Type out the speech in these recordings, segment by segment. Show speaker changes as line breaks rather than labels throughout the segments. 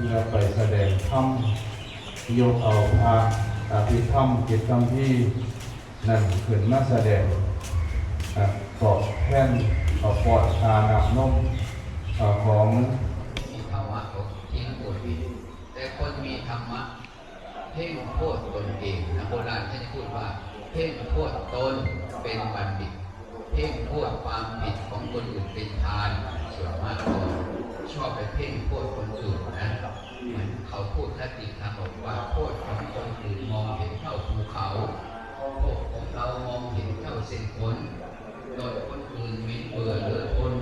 เมื่อไปแสดงธรรมยกเอาพระอภิธรรมกิจกรรมที่นั่นขึ้นมาแสดงตอบแทนต่อปลอดอาหนักนุ่มของ
ภาวะของที่นักบวชมีแต่คนมีธรรมะเพ่งโคตรตนเองนะโบราณท่านพูดว่า เพ่งโคตรตนเป็นบัณฑิต เพ่งโคตร เขาพูดคติธรรบอกว่าโคตรของคนอื่นมองเห็นเท่าภูเขาโคตรของเรามอง
เห็
นเท่า
เส้นขน
โดยคนอื่นมิ
เบื่อ
เหลือทน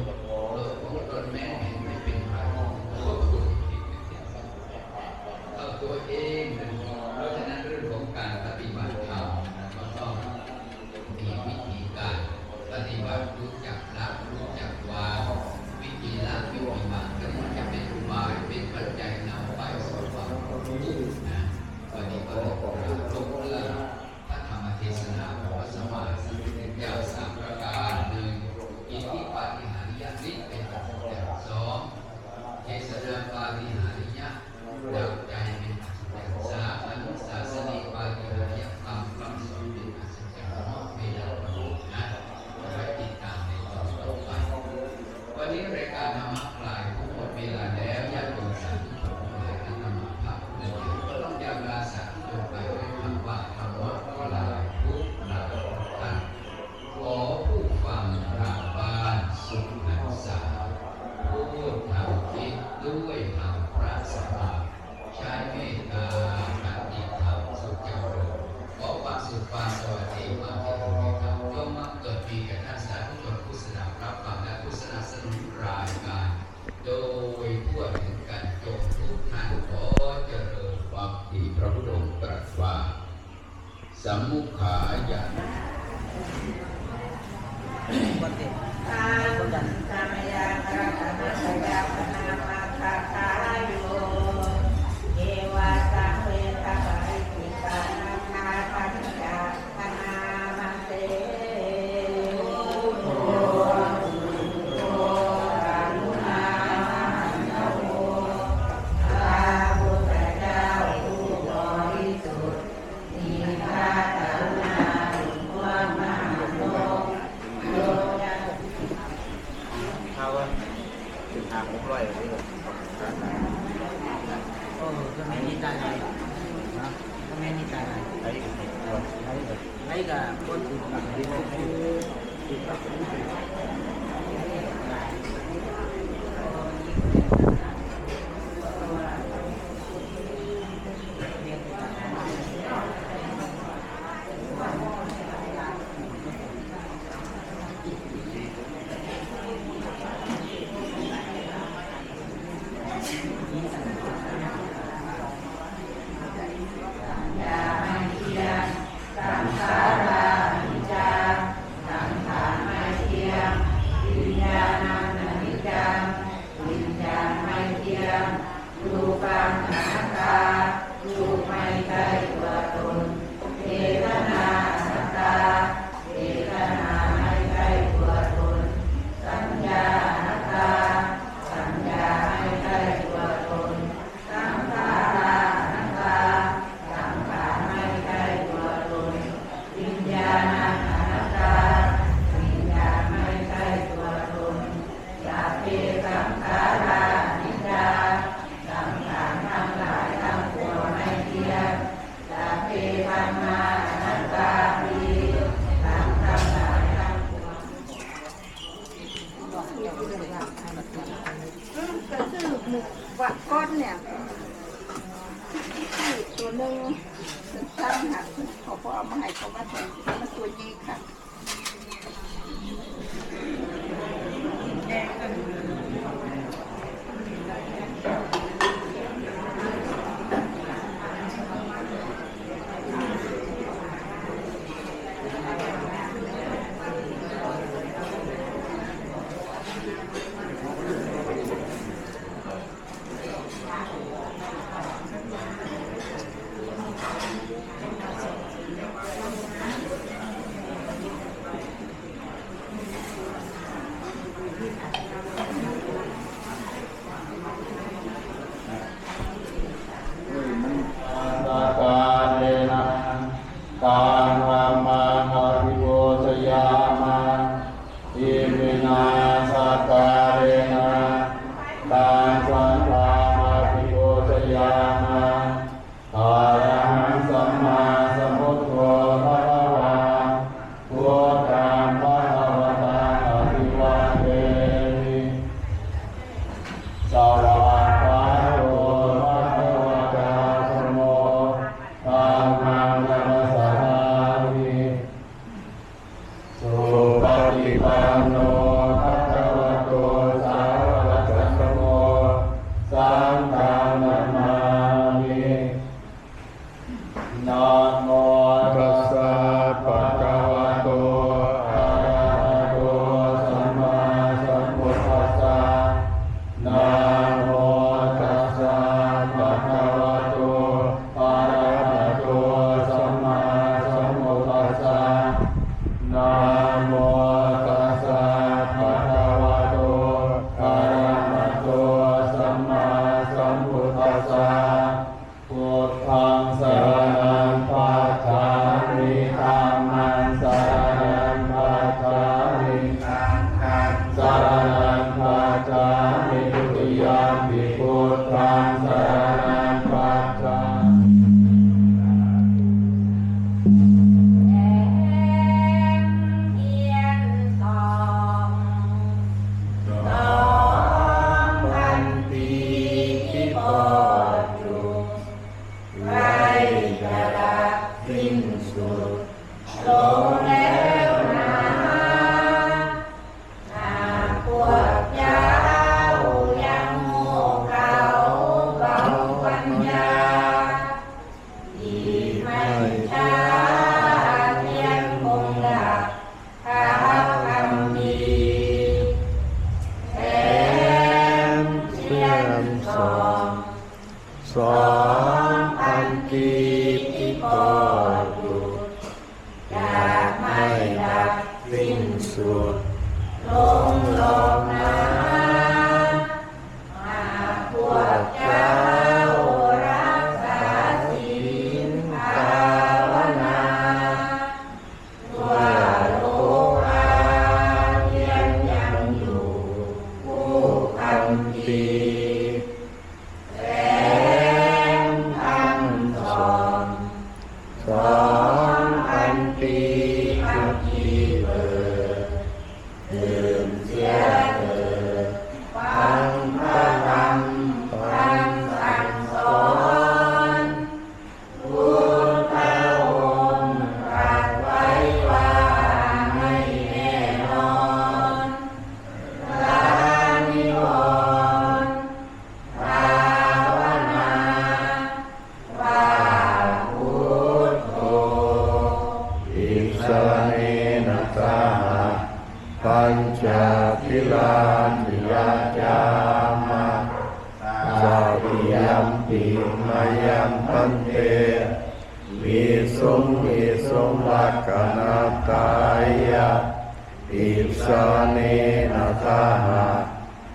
啊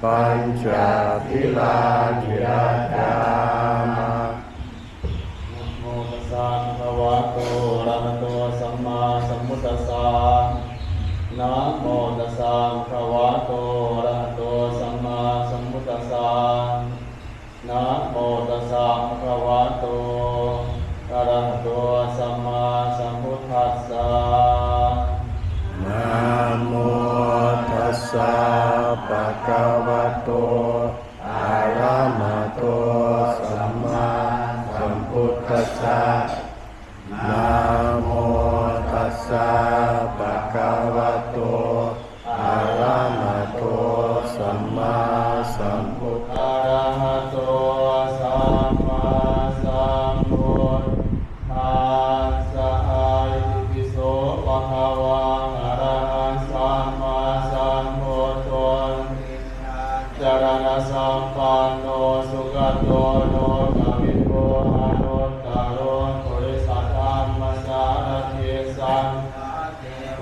ปัญจพิลานิยาจามะ
โมตัสสะภะคะวะโตอะระหะโตสัมมาสัมพุทธัสสะนะโมตัสสะภะคะวะโตอะระหะโตสัมมาสัมพุทธัสสะนะโมตัสสะภะคะวะโตอะระหะโตสัมมาสัมพุทธัสสะ
นะโมะภะกวะโตอะระหะโตสัมมาสัมพุทธัสสะ
ปันโนสุขโตโนกวิโกอนุตตโรปุริสัทธัมมสารทิสัง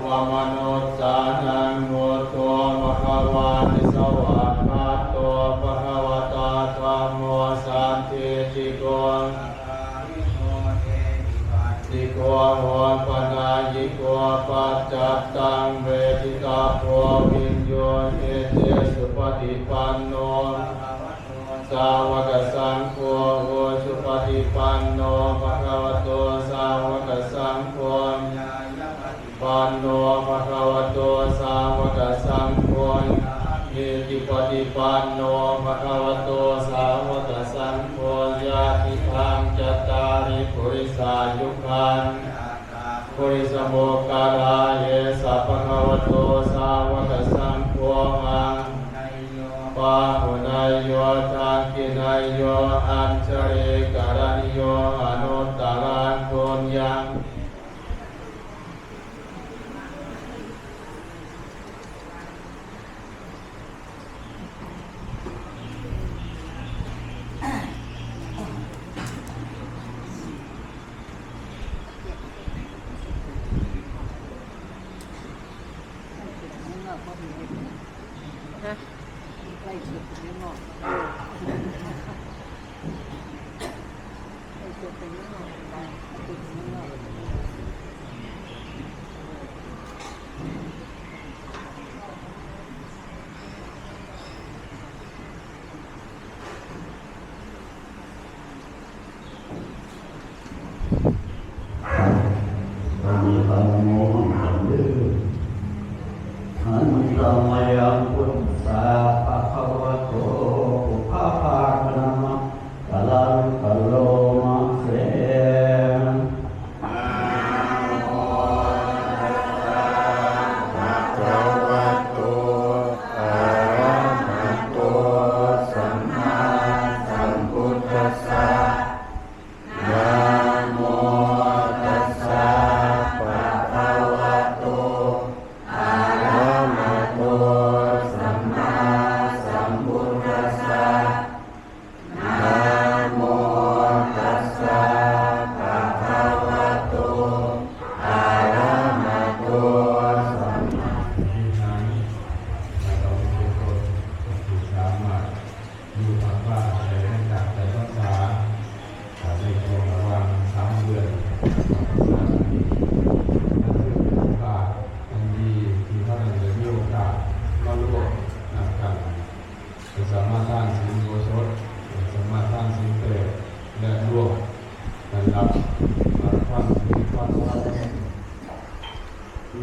วามนุษย์สานังโมตัวภะคะวาติสวากขาตัวภะคะวตาธรรมโมสันติติโกติโกโหปนายิโกปัจจัตตังเวทิตาโพวิาวกสังโฆโอสุปฏิปันโนภะคะวะโตสาวกสังโฆปันโนภะคะวะโตสาวกสังโฆอิติปฏิปันโนภะคะวะโตสาวกสังโฆญาติทังจัตตาริปุริสายุคันปุริสโมกขลาเยสัพพะคะวะโตสาวกสังโฆมังปาหุนายโยทักกินาย โยอัญชริการณิโยอนุ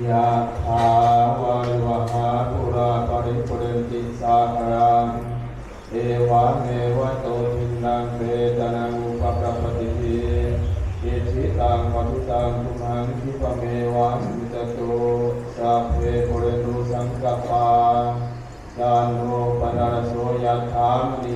ยะ
ถาวาริวหาปุราปริปุ
ริติสาครังเอ
วะ
เมวะโตทินังเบตนังอุปกปติหิเอชิตังปฏิตังทุมังคิปเมวะมิจตุสัพเพปุเรนุสังกปาจานโนปนารโสยะถามนิ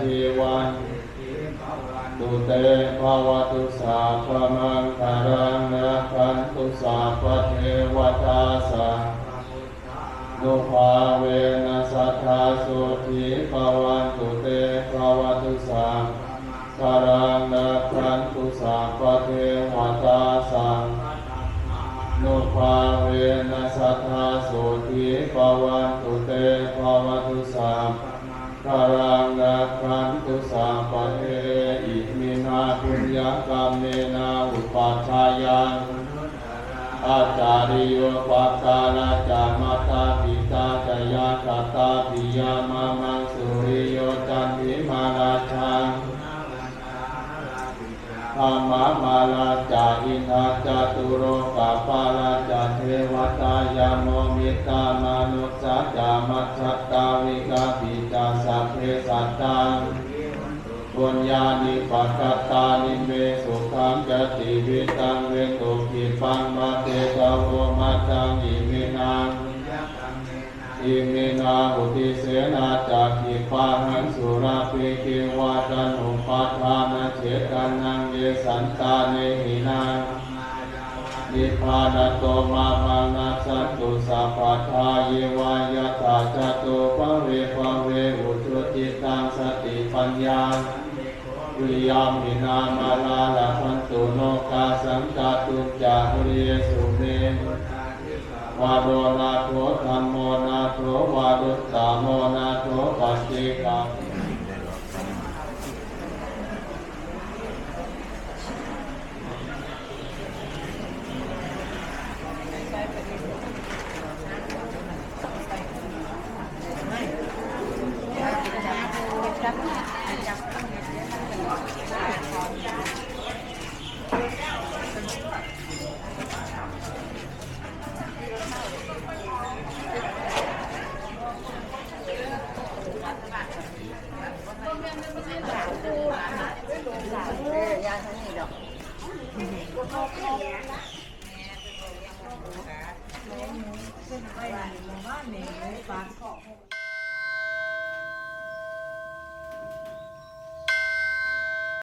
ชีวันตุเตภาวตุสาพมังคารังนะคันตุสาพเทวตาสานุภาเวนัสัทธาสุทีภาวันตุเตภาวตุสาคารังนะคันตุสาพเทวตาสานุภาเวนัสัทธาสุทีภาวันตุเตภาวตุสา การังนาคันตุสาปะเทอิมินาปุญญกรรมเมนาอุปัชฌายังอาจาริโยปักาลาจามาตาปิตาจยาคาตาปิยามามังสุริโยจันทิมาราชัง อามามาลาจาอินาจาตุโรกาปาลาจาเทวตายาโมมิตามนุสสาจามัชตตาวิกาปิจาสัพเพสัตตังปุญญาณิปัสสตานิเมสุขังจติวิตังเวตุกิปังมาเตกะโวมัจจังอิมินัง อิมินาอุติเสนาจักขิปาหังสุราปิกิวาจันุปาทานเจตานังเยสันตาเนหินังนิพพานโตมามานาสันตุสัพพทาเยวายตาจตุปะเวปะเวอุจุติตังสติปัญญาวิยามินามาลาลาพันตุโนกาสังกาตุจาริยสุเม วาโดนาโถธรรมโมนาโถวารุตตาโมนาโถปัจเจกา
ยา